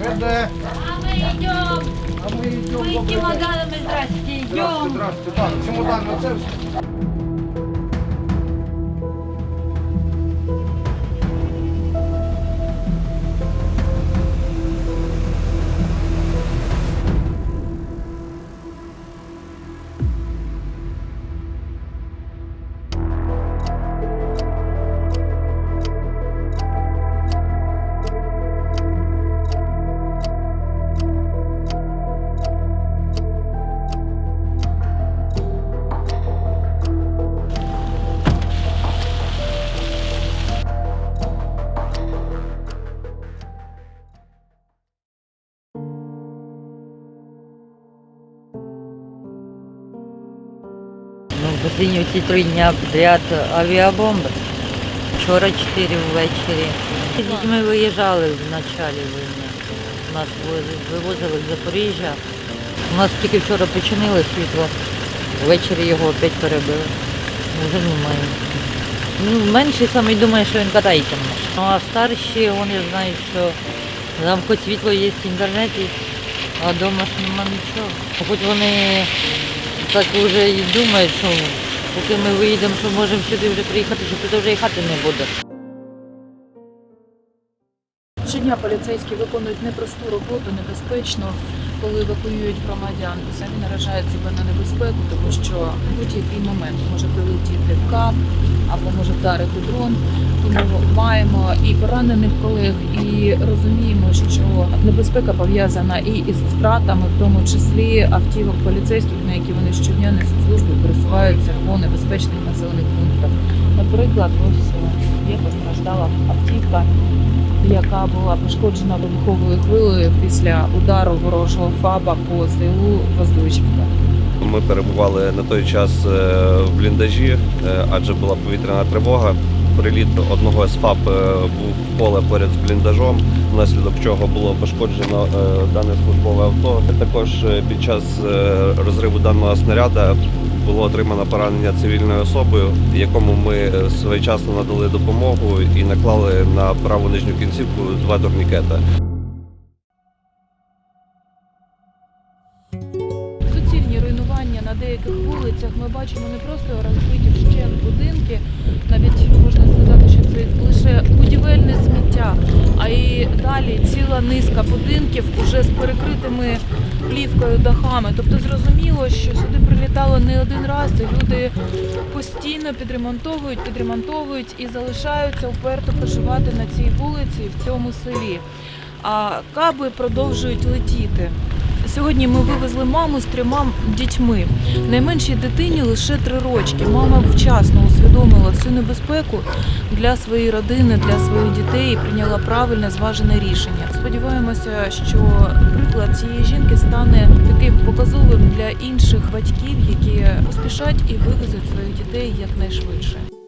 РЖД. А мы идем. А ми йдемо. Мы добре. чемоданами, здрасте, Здравствуйте, идем. здравствуйте. Так, чемодан на це все. Ці три дня підряд авіабомби. Вчора 4 ввечері. Дітьми виїжджали в началі війни. Нас вивозили з Запоріжжя. У нас тільки вчора починили світло. Ввечері його опять перебили. Вже немає. Ну, менший саме думає, що він катається. Ну а старші, вони знають, що там хоч світло є в інтернеті, а вдома ж нема нічого. Хоч вони так вже і думаю, що поки ми виїдемо, що можемо сюди вже приїхати, що тут вже і хати не буде. Щодня поліцейські виконують непросту роботу, небезпечно, коли евакуюють громадян самі наражають себе на небезпеку, тому що в будь-який момент може прилетіти кап або може вдарити дрон. Тому маємо і поранених колег, і розуміємо, що небезпека пов'язана і із втратами, в тому числі автівок поліцейських, на які вони щодня несуть службу, пересуваються по небезпечних населених пунктах. Наприклад, ось е, є постраждала автівка яка була пошкоджена вибуховою хвилею після удару ворожого ФАБа по селу Воздвижівка. Ми перебували на той час е, в бліндажі, е, адже була повітряна тривога. Приліт одного з ФАП е, був в поле поряд з бліндажом, внаслідок чого було пошкоджено дане службове авто. Також під час розриву даного снаряда було отримано поранення цивільною особою, якому ми своєчасно надали допомогу і наклали на праву нижню кінцівку два турнікети. Суцільні руйнування на деяких вулицях ми бачимо не просто розбиті вщент будинки, перекритими плівкою дахами. Тобто зрозуміло, що сюди прилітало не один раз. і Люди постійно підремонтовують, підремонтовують і залишаються вперто проживати на цій вулиці в цьому селі. А каби продовжують летіти. Сьогодні ми вивезли маму з трьома дітьми. Найменшій дитині лише три рочки. Мама вчасно усвідомила всю небезпеку для своєї родини, для своїх дітей і прийняла правильне зважене рішення. Сподіваємося, що приклад цієї жінки стане таким показовим для інших батьків, які поспішать і вивезуть своїх дітей якнайшвидше.